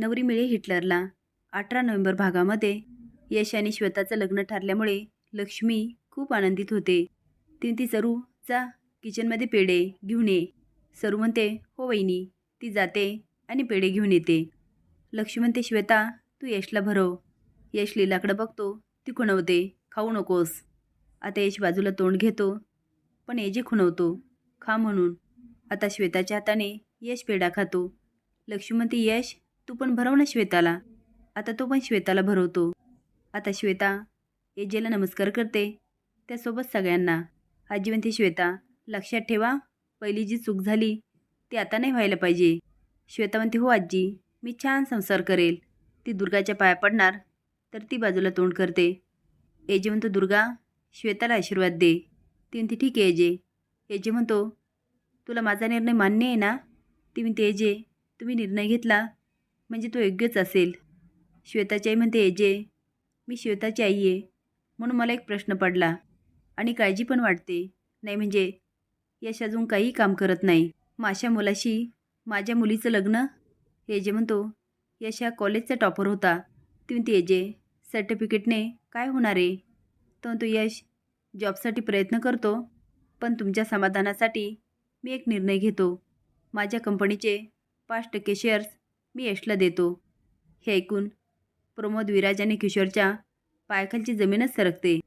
नवरी मिळे हिटलरला. अठरा नोव्हेंबर भागामध्ये यश आणि श्वेताचं लग्न ठरल्यामुळे लक्ष्मी खूप आनंदित होते. ती ती सरू जा किचनमध्ये पेढे घेऊन ये. सरू म्हणते हो वहिनी. ती जाते आणि पेढे घेऊन येते. लक्ष्मी म्हणते श्वेता तू यशला भरव. यश लीलाकडं बघतो ती खुणवते. खाऊ नकोस. आता यश बाजूला तोंड घेतो पण एजे खुणवतो खा म्हणून. आता श्वेताच्या हाताने यश पेढा खातो. लक्ष्मी म्हणते यश तू पण भरव ना श्वेताला. आता तो पण श्वेताला भरवतो. आता श्वेता एजेला नमस्कार करते. त्यासोबत सगळ्यांना. आजीवंती श्वेता लक्षात ठेवा पहिली जी चूक झाली ती आता नाही व्हायला पाहिजे. श्वेता म्हणते हो आजी मी छान संसार करेल. ती दुर्गाच्या पाया पडणार तर ती बाजूला तोंड करते. एजे म्हणतो दुर्गा श्वेताला आशीर्वाद दे. ती म्हणते ठीक आहे एजे. एजे म्हणतो तुला माझा निर्णय मान्य आहे ना? ती म्हणते एजे तुम्ही निर्णय घेतला म्हणजे तो योग्यच असेल. श्वेताची आई म्हणते एजे मी श्वेताची आई आहे. म्हणून मला एक प्रश्न पडला. आणि काळजी पण वाटते. नाही म्हणजे यश अजून काही काम करत नाही. माझ्या मुलाशी माझ्या मुलीचं लग्न? जे म्हणतो यश हा कॉलेजचा टॉपर होता. ती म्हणते एजे सर्टिफिकेटने काय होणार आहे? तो म्हणतो यश जॉबसाठी प्रयत्न करतो पण तुमच्या समाधानासाठी मी एक निर्णय घेतो. माझ्या कंपनीचे पाच टक्के शेअर्स मी यशला देतो. हे ऐकून प्रमोद विराज आणि किशोरच्या पायखालची जमीनच सरकते.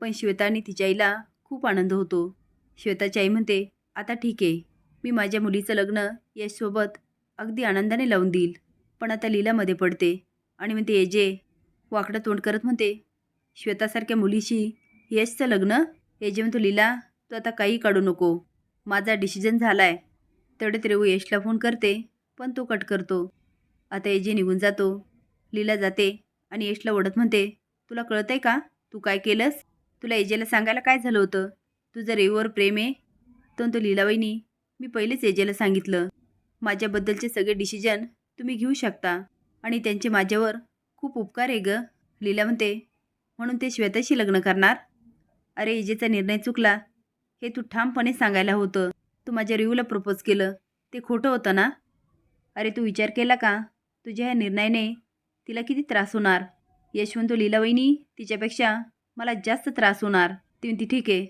पण श्वेता आणि तिच्या आईला खूप आनंद होतो. श्वेताची आई म्हणते आता ठीक आहे. मी माझ्या मुलीचं लग्न यशसोबत अगदी आनंदाने लावून देईल. पण आता लीलामध्ये पडते. आणि म्हणते एजे वाकडं तोंड करत म्हणते श्वेतासारख्या मुलीशी यशचं लग्न? एजे म्हणतो लीला तू आता काही काढू नको. माझा डिसिजन झाला आहे तेवढे रेवू यशला फोन करते पण तो कट करतो. आता एजे निघून जातो लीला जाते आणि यशला ओढत म्हणते तुला कळत आहे का? तू काय केलंस? तुला एजेला सांगायला काय झालं होतं? तुझं रेवर प्रेम आहे. तर तो लीलाबाईनी मी पहिलेच एजेला सांगितलं. माझ्याबद्दलचे सगळे डिसिजन तुम्ही घेऊ शकता आणि त्यांचे माझ्यावर खूप उपकार आहे ग. लीला म्हणते म्हणून ते श्वेताशी लग्न करणार? अरे एजेचा निर्णय चुकला. हे तू ठामपणे सांगायला होतं. तू माझ्या रिव्हूला प्रपोज केलं. ते खोटं होतं ना? अरे तू विचार केला का? तुझ्या ह्या निर्णयाने तिला किती त्रास होणार? यशवंत लीलावहिनी तिच्यापेक्षा मला जास्त त्रास होणार. ती म्हणती ठीक आहे.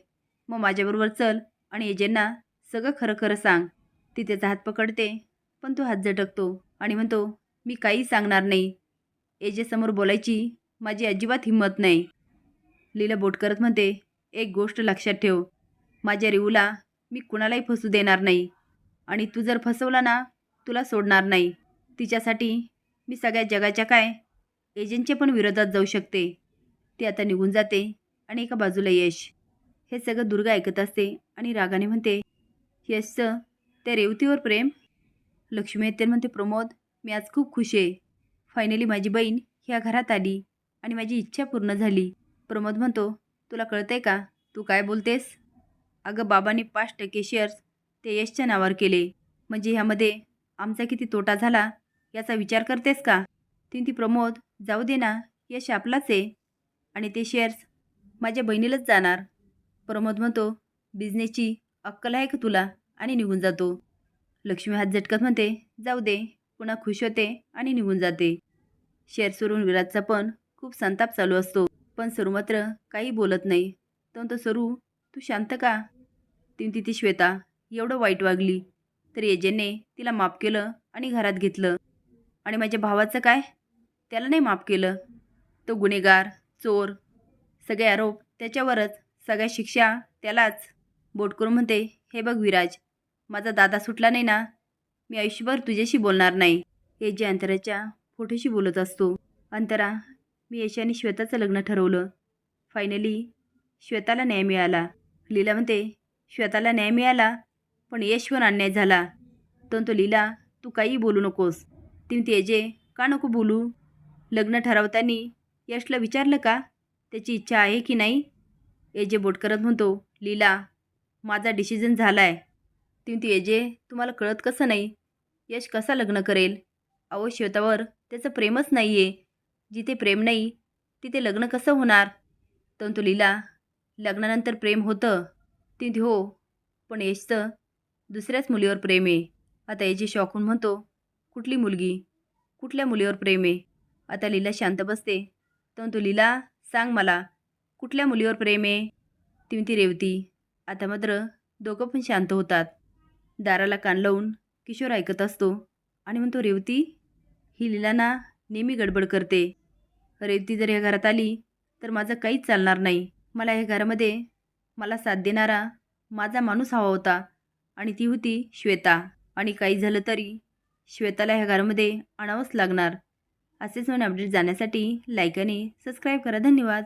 मग माझ्याबरोबर चल आणि एजेंना सगळं खरं खरं सांग. ती त्याचा हात पकडते पण तो हात झटकतो आणि म्हणतो मी काही सांगणार नाही. एजेसमोर बोलायची माझी अजिबात हिंमत नाही. लीला बोट करत म्हणते एक गोष्ट लक्षात ठेव. माझ्या रिवूला मी कुणालाही फसू देणार नाही. आणि तू जर फसवला ना तुला सोडणार नाही. तिच्यासाठी मी सगळ्या जगाच्या काय एजंटच्या पण विरोधात जाऊ शकते. ती आता निघून जाते आणि एका बाजूला यश. हे सगळं दुर्गा ऐकत असते आणि रागाने म्हणते यशचं त्या रेवतीवर प्रेम? लक्ष्मी येते म्हणते प्रमोद. मी आज खूप खुश आहे. फायनली माझी बहीण ह्या घरात आली आणि माझी इच्छा पूर्ण झाली. प्रमोद म्हणतो तुला कळतंय का? तू काय बोलतेस? अगं बाबांनी पाच टक्के शेअर्स ते यशच्या नावावर केले. म्हणजे ह्यामध्ये आमचा किती तोटा झाला याचा विचार करतेस का? ती ती प्रमोद जाऊ दे ना यश आपलाच आहे. आणि ते शेअर्स माझ्या बहिणीलाच जाणार. प्रमोद म्हणतो बिझनेसची अक्कल आहे का तुला? आणि निघून जातो. लक्ष्मी हात झटकत म्हणते जाऊ दे पुन्हा खुश होते आणि निघून जाते. शेअर्सवरून विराजचा पण खूप संताप चालू असतो. पण सरू मात्र काही बोलत नाही. तो सरू तू शांत का? ती ती ती श्वेता एवढं वाईट वागली. तर एजेंने तिला माफ केलं आणि घरात घेतलं. आणि माझ्या भावाचं काय? त्याला नाही माफ केलं. तो गुन्हेगार चोर सगळे आरोप त्याच्यावरच सगळ्या शिक्षा त्यालाच. बोट करून म्हणते हे बघ विराज माझा दादा सुटला नाही ना? मी आयुष्यभर तुझ्याशी बोलणार नाही. हे जे अंतराच्या फोटोशी बोलत असतो. अंतरा मी यशाने श्वेताचं लग्न ठरवलं. फायनली श्वेताला न्याय मिळाला. लीला म्हणते श्वेताला न्याय मिळाला पण यशवर अन्याय झाला. तर तो लीला तू काही बोलू नकोस. ती तेजे का नको बोलू? लग्न ठरवताना यशला विचारलं का? त्याची इच्छा आहे की नाही? एजे बोट करत म्हणतो लीला माझा डिसिजन झाला आहे ती म्हणते एजे तुम्हाला कळत कसं नाही? यश कसा लग्न करेल? अहो श्वेतावर त्याचं प्रेमच नाही आहे जिथे प्रेम नाही तिथे लग्न कसं होणार? तंतु लीला लग्नानंतर प्रेम होतं. ती हो पण यशचं दुसऱ्याच मुलीवर प्रेम आहे. आता याची शॉकून म्हणतो कुठली मुलगी? कुठल्या मुलीवर प्रेम आहे? आता लीला शांत बसते. तर तो लीला सांग मला कुठल्या मुलीवर प्रेम आहे? ती म्हणती रेवती. आता मात्र दोघं पण शांत होतात. दाराला कान लावून किशोर ऐकत असतो आणि म्हणतो रेवती ही लीलांना नेहमी गडबड करते. रेवती जर ह्या घरात आली तर माझं काहीच चालणार नाही. मला ह्या घरामध्ये मला साथ देणारा माझा माणूस हवा होता आणि ती होती श्वेता. आणि काही झालं तरी श्वेताला ह्या घरामध्ये आणावंच लागणार. असेच नवीन अपडेट जाण्यासाठी लाईक आणि सबस्क्राईब करा. धन्यवाद.